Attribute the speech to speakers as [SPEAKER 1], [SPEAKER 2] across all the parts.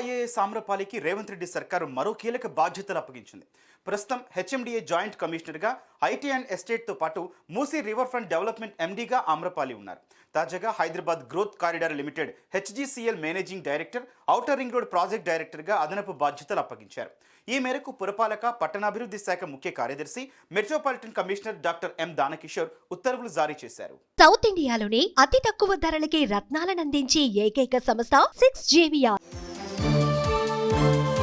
[SPEAKER 1] IAS ఆమ్రపాలికి Revanth Reddy సర్కారు మరో కీలక బాధ్యతలు అప్పగించింది. ప్రస్తుతం హెచ్ఎండిఏ జాయింట్ కమిషనర్గా ఐటీ అండ్ ఎస్టేట్తో పాటు మూసీ రివర్ ఫ్రంట్ డెవలప్మెంట్ ఎండీగా ఆమ్రపాలి ఉన్నారు. తాజాగా Hyderabad growth corridor limited HGCL managing director outer ring road project డైరెక్టర్గా అదనపు బాధ్యతలు అప్పగించారు. ఈ మేరకు పురపాలక పట్టణాభివృద్ధి శాఖ ముఖ్య కార్యదర్శి metropolitan commissioner doctor M Danakishore ఉత్తర్వులు జారీ చేశారు.
[SPEAKER 2] సౌత్ ఇండియాలోనే అతి తక్కువ ధరలకి రత్నాలనందించే ఏకైక సంస్థ six thank you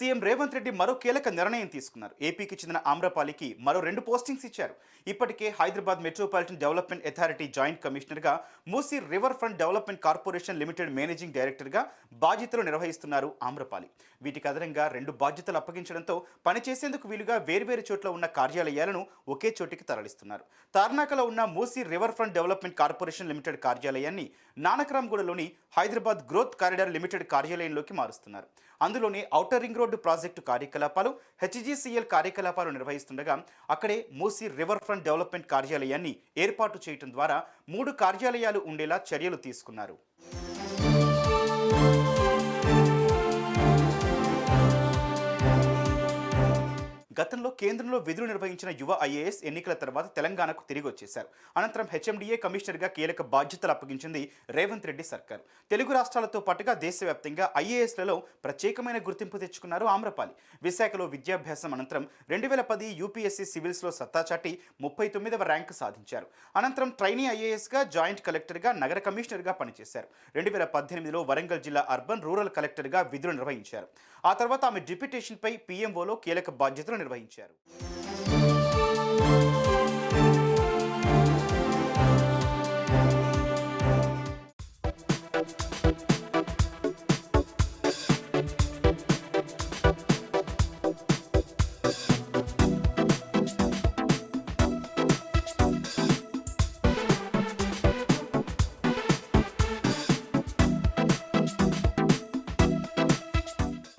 [SPEAKER 1] CM Revanth Reddy మరో కీలక నిర్ణయం తీసుకున్నారు. ఏపీకి చెందిన ఆమ్రపాలికి మరో రెండు పోస్టింగ్స్ ఇచ్చారు. ఇప్పటికే Hyderabad metropolitan development authority joint కమిషనర్గా Musi river front development corporation limited managing డైరెక్టర్గా బాధ్యతలు నిర్వహిస్తున్నారు ఆమ్రపాలి. వీటికి అదనంగా రెండు బాధ్యతలు అప్పగించడంతో పనిచేసేందుకు వీలుగా వేర్వేరు చోట్ల ఉన్న కార్యాలయాలను ఒకే చోటికి తరలిస్తున్నారు. తార్నాకలో ఉన్న Musi River Front Development Corporation Limited కార్యాలయాన్ని నానక్రామ్గూడలోని హైదరాబాద్ గ్రోత్ కారిడార్ లిమిటెడ్ కార్యాలయంలోకి మారుస్తున్నారు. అందులోని ఔటర్ రింగ్ రోడ్డు ప్రాజెక్టు కార్యకలాపాలు హెచ్జిసిఎల్ కార్యకలాపాలు నిర్వహిస్తుండగా అక్కడే మూసీ రివర్ ఫ్రంట్ డెవలప్మెంట్ కార్యాలయాన్ని ఏర్పాటు చేయడం ద్వారా మూడు కార్యాలయాలు ఉండేలా చర్యలు తీసుకున్నారు. గతంలో కేంద్రంలో విధులు నిర్వహించిన యువ ఐఏఎస్ ఎన్నికల తర్వాత తెలంగాణకు తిరిగి వచ్చేశారు అనంతరం హెచ్ఎండిఏ కమిషనర్గా కీలక బాధ్యతలు అప్పగించింది రేవంత్ రెడ్డి సర్కార్. తెలుగు రాష్ట్రాలతో పాటుగా దేశవ్యాప్తంగా ఐఏఎస్లలో ప్రత్యేకమైన గుర్తింపు తెచ్చుకున్నారు ఆమ్రపాలి. విశాఖలో విద్యాభ్యాసం అనంతరం రెండు వేల పది యూపీఎస్సీ సివిల్స్లో సత్తా చాటి ముప్పై తొమ్మిదవ ర్యాంకు సాధించారు. అనంతరం ట్రైనీ ఐఏఎస్గా జాయింట్ కలెక్టర్గా నగర కమిషనర్గా పనిచేశారు. రెండు వేల పద్దెనిమిదిలో వరంగల్ జిల్లా అర్బన్ రూరల్ కలెక్టర్గా విధులు నిర్వహించారు. ఆ తర్వాత ఆమె డిప్యూటేషన్పై పీఎంఓలో కీలక బాధ్యతలు Inter.